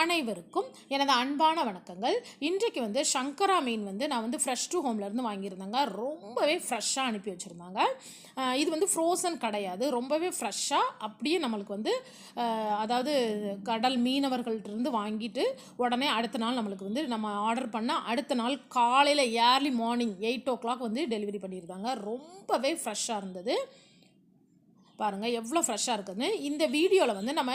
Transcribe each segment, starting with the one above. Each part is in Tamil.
அனைவருக்கும் எனது அன்பான வணக்கங்கள். இன்றைக்கு வந்து சங்கரா மீன் வந்து நான் வந்து ஃப்ரெஷ் டு ஹோம்லேருந்து வாங்கியிருந்தாங்க. ரொம்பவே ஃப்ரெஷ்ஷாக அனுப்பி வச்சுருந்தாங்க. இது வந்து ஃப்ரோசன் கிடையாது. ரொம்பவே ஃப்ரெஷ்ஷாக அப்படியே நம்மளுக்கு வந்து அதாவது கடல் மீனவர்கள்ட்டிருந்து வாங்கிட்டு உடனே அடுத்த நாள் நம்மளுக்கு வந்து நம்ம ஆர்டர் பண்ணால் அடுத்த நாள் காலையில் early morning eight o'clock வந்து டெலிவரி பண்ணியிருந்தாங்க. ரொம்பவே ஃப்ரெஷ்ஷாக இருந்தது. பாருங்கள் எவ்வளோ ஃப்ரெஷ்ஷாக இருக்குதுன்னு இந்த வீடியோவில் வந்து நம்ம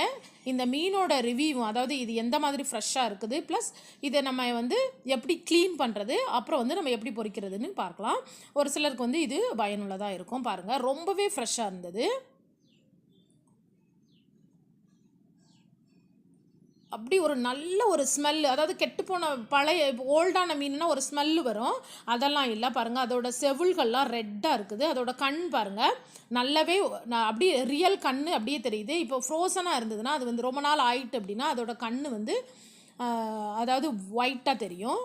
இந்த மீனோட ரிவ்யூவும் அதாவது இது எந்த மாதிரி ஃப்ரெஷ்ஷாக இருக்குது ப்ளஸ் இதை நம்ம வந்து எப்படி க்ளீன் பண்ணுறது அப்புறம் வந்து நம்ம எப்படி பொறிக்கிறதுன்னு பார்க்கலாம். ஒரு சிலருக்கு வந்து இது பயனுள்ளதாக இருக்கும் பாருங்கள் ரொம்பவே ஃப்ரெஷ்ஷாக இருந்தது. அப்படி ஒரு நல்ல ஒரு ஸ்மெல் அதாவது கெட்டுப்போன பழைய ஓல்டான மீன்னா ஒரு ஸ்மெல்லு வரும். அதெல்லாம் இல்லை பாருங்கள் அதோட செவில்கள்லாம் ரெட்டாக இருக்குது. அதோட கண் பாருங்கள் நல்லாவே நான் அப்படியே ரியல் கண் அப்படியே தெரியுது. இப்போ ஃப்ரோசனாக இருந்ததுன்னா அது வந்து ரொம்ப நாள் ஆயிட்டு அப்படின்னா அதோட கண் வந்து அதாவது ஒயிட்டாக தெரியும்.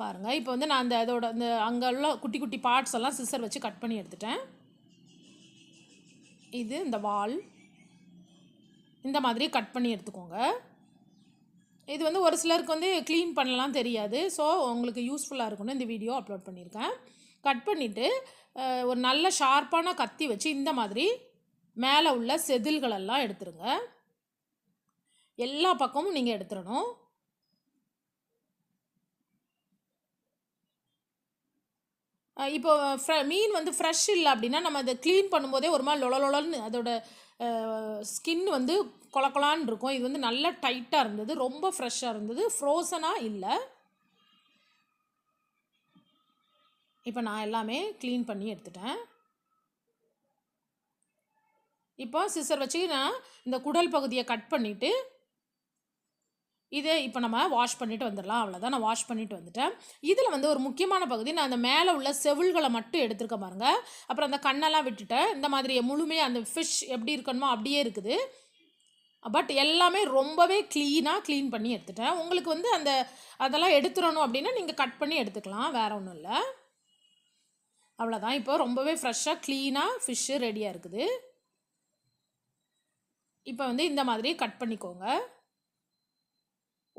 பாருங்கள் இப்போ வந்து நான் அந்த அதோட அந்த அங்கே உள்ள குட்டி குட்டி பார்ட்ஸ் எல்லாம் சிசர் வச்சு கட் பண்ணி எடுத்துட்டேன். இது இந்த வால். இந்த மாதிரி கட் பண்ணி எடுத்துக்கோங்க. இது வந்து ஒரு சிலருக்கு வந்து க்ளீன் பண்ணலாம் தெரியாது. ஸோ உங்களுக்கு யூஸ்ஃபுல்லாக இருக்கும்னு இந்த வீடியோ அப்லோட் பண்ணியிருக்கேன் கட் பண்ணிவிட்டு ஒரு நல்ல ஷார்ப்பான கத்தி வச்சு இந்த மாதிரி மேலே உள்ள செதில்களெல்லாம் எடுத்துருங்க. எல்லா பக்கமும் நீங்கள் எடுத்துடணும். இப்போ ஃப்ர மீன் வந்து ஃப்ரெஷ் இல்லை அப்படின்னா நம்ம அதை க்ளீன் பண்ணும்போதே ஒரு மாதிரி லொலலொலன்னு அதோட ஸ்கின் வந்து கொலக்கொலான்னு இருக்கும். இது வந்து நல்லா டைட்டாக இருந்தது ரொம்ப ஃப்ரெஷ்ஷாக இருந்தது ஃப்ரோசனாக இல்லை. இப்போ நான் எல்லாமே க்ளீன் பண்ணி எடுத்துட்டேன். இப்போ சிசர் வச்சு நான் இந்த குடல் பகுதியை கட் பண்ணிவிட்டு இதே இப்போ நம்ம வாஷ் பண்ணிட்டு வந்துடலாம். அவ்வளோதான் நான் வாஷ் பண்ணிட்டு வந்துட்டேன். இதில் வந்து ஒரு முக்கியமான பகுதி நான் அந்த மேலே உள்ள செவில்களை மட்டும் எடுத்துருக்க பாருங்க. அப்புறம் அந்த கண்ணெல்லாம் விட்டுட்டேன். இந்த மாதிரி முழுமையாக அந்த ஃபிஷ் எப்படி இருக்கணுமோ அப்படியே இருக்குது. பட் எல்லாமே ரொம்பவே க்ளீனாக க்ளீன் பண்ணி எடுத்துட்டேன். உங்களுக்கு வந்து அந்த அதெல்லாம் எடுத்துடணும் அப்படின்னா நீங்கள் கட் பண்ணி எடுத்துக்கலாம். வேறு ஒன்றும் இல்லை. அவ்வளோதான் இப்போ ரொம்பவே ஃப்ரெஷ்ஷாக க்ளீனாக ஃபிஷ்ஷு ரெடியாக இருக்குது. இப்போ வந்து இந்த மாதிரி கட் பண்ணிக்கோங்க.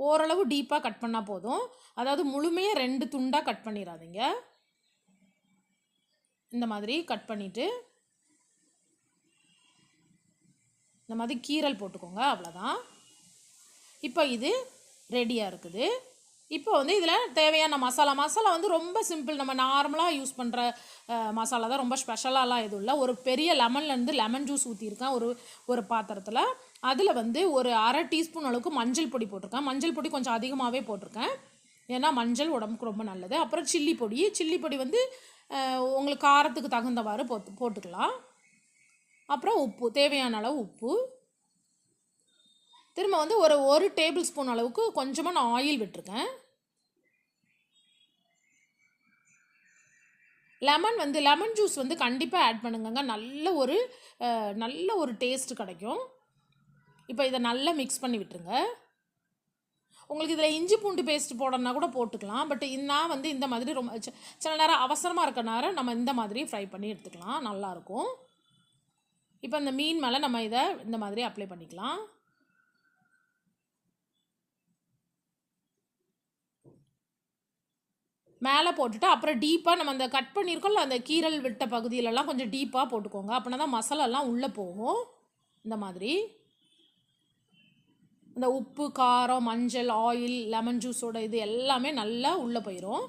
ஓரளவு டீப்பாக கட் பண்ணால் போதும். அதாவது முழுமையாக ரெண்டு துண்டாக கட் பண்ணிடாதீங்க இந்த மாதிரி கட் பண்ணிவிட்டு இந்த மாதிரி கீரல் போட்டுக்கோங்க அவ்வளோதான் இப்போ இது ரெடியாக இருக்குது. இப்போ வந்து இதில் தேவையான மசாலா மசாலா வந்து ரொம்ப சிம்பிள் நம்ம நார்மலாக யூஸ் பண்ணுற மசாலா தான். ரொம்ப ஸ்பெஷலாலாம் எதுவும் இல்லை. ஒரு பெரிய லெமன்லேருந்து லெமன் ஜூஸ் ஊற்றிருக்கேன் ஒரு ஒரு பாத்திரத்தில். அதில் வந்து ஒரு அரை டீஸ்பூன் அளவுக்கு மஞ்சள் பொடி போட்டிருக்கேன். மஞ்சள் பொடி கொஞ்சம் அதிகமாகவே போட்டிருக்கேன். ஏன்னா மஞ்சள் உடம்புக்கு ரொம்ப நல்லது. அப்புறம் சில்லி பொடி. சில்லி பொடி வந்து உங்களுக்கு காரத்துக்கு தகுந்தவாறு போட்டு போட்டுக்கலாம். அப்புறம் உப்பு தேவையான அளவு உப்பு. திரும்ப வந்து ஒரு ஒரு டேபிள் ஸ்பூன் அளவுக்கு கொஞ்சமாக நான் ஆயில் விட்டுருக்கேன். லெமன் வந்து லெமன் ஜூஸ் வந்து கண்டிப்பாக ஆட் பண்ணுங்கங்க. நல்ல ஒரு நல்ல ஒரு டேஸ்ட் கிடைக்கும். இப்போ இதை நல்லா மிக்ஸ் பண்ணி விட்டுருங்க. உங்களுக்கு இதில் இஞ்சி பூண்டு பேஸ்ட் போடணுன்னா கூட போட்டுக்கலாம். பட் நான் வந்து இந்த மாதிரி ரொம்ப சில நேரம் அவசரமாக இருக்க நேரம் நம்ம இந்த மாதிரி ஃப்ரை பண்ணி எடுத்துக்கலாம். நல்லாயிருக்கும் இப்போ இந்த மீன் மேலே நம்ம இதை இந்த மாதிரி அப்ளை பண்ணிக்கலாம். மேலே போட்டுட்டு அப்புறம் டீப்பாக நம்ம அந்த கட் பண்ணியிருக்கோம்ல அந்த கீரல் விட்ட பகுதியிலலாம் கொஞ்சம் டீப்பாக போட்டுக்கோங்க. அப்படின்னா தான் மசாலாலாம் உள்ளே போகும். இந்த மாதிரி. இந்த உப்பு காரம் மஞ்சள் ஆயில் லெமன் ஜூஸோட இது எல்லாமே நல்லா உள்ளே போயிடும்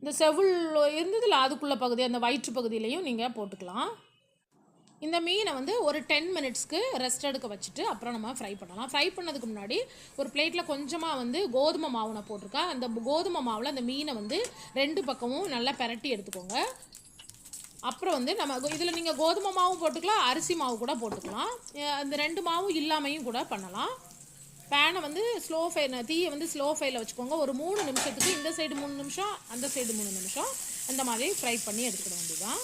இந்த செவுள் இருந்ததில்ல அதுக்குள்ள பகுதி அந்த வயிற்று பகுதியிலையும் நீங்கள் போட்டுக்கலாம். இந்த மீனை வந்து ஒரு டென் மினிட்ஸ்க்கு ரெஸ்ட் எடுக்க வச்சுட்டு அப்புறம் நம்ம ஃப்ரை பண்ணலாம். ஃப்ரை பண்ணதுக்கு முன்னாடி ஒரு பிளேட்டில் கொஞ்சமாக வந்து கோதுமை மாவு நான் போட்டிருக்கேன். அந்த கோதுமை மாவில் அந்த மீனை வந்து ரெண்டு பக்கமும் நல்லா பிரட்டி எடுத்துக்கோங்க. அப்புறம் வந்து நம்ம இதில் நீங்கள் கோதுமை மாவும் போட்டுக்கலாம் அரிசி மாவு கூட போட்டுக்கலாம். அந்த ரெண்டு மாவும் இல்லாமையும் கூட பண்ணலாம். பேனை வந்து ஸ்லோ ஃபை தீயை வந்து ஸ்லோ ஃபைலில் வச்சுக்கோங்க. ஒரு மூணு நிமிஷத்துக்கு இந்த சைடு மூணு நிமிஷம் அந்த சைடு மூணு நிமிஷம். அந்த மாதிரி ஃப்ரை பண்ணி எடுத்துக்கிட வேண்டியதுதான்.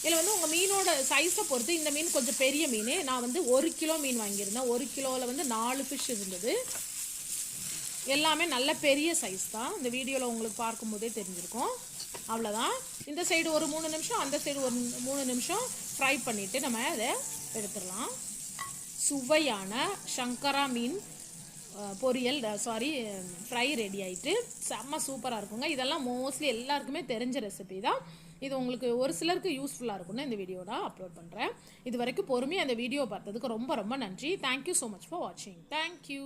இதில் வந்து உங்கள் மீனோட சைஸை பொறுத்து இந்த மீன் கொஞ்சம் பெரிய மீன். நான் வந்து ஒரு கிலோ மீன் வாங்கியிருந்தேன். ஒரு கிலோவில் வந்து நாலு ஃபிஷ் இருந்தது. எல்லாமே நல்ல பெரிய சைஸ் தான். இந்த வீடியோவில் உங்களுக்கு பார்க்கும்போதே தெரிஞ்சிருக்கும். அவ்வளோதான் இந்த சைடு ஒரு மூணு நிமிஷம் அந்த சைடு ஒரு மூணு நிமிஷம் ஃப்ரை பண்ணிவிட்டு நம்ம அதை எடுத்துடலாம். சுவையான சங்கரா மீன் பொரியல் சாரி ஃப்ரை ரெடி ஆகிட்டு செம்ம சூப்பராக இருக்குங்க. இதெல்லாம் மோஸ்ட்லி எல்லாருக்குமே தெரிஞ்ச ரெசிபி தான். இது உங்களுக்கு ஒரு சிலருக்கு யூஸ்ஃபுல்லாக இருக்கும்னு இந்த வீடியோ நான் அப்லோட் பண்ணுறேன் இது வரைக்கும் பொறுமையாக அந்த வீடியோ பார்த்ததுக்கு ரொம்ப ரொம்ப நன்றி. Thank you so much for வாட்சிங் தேங்க்யூ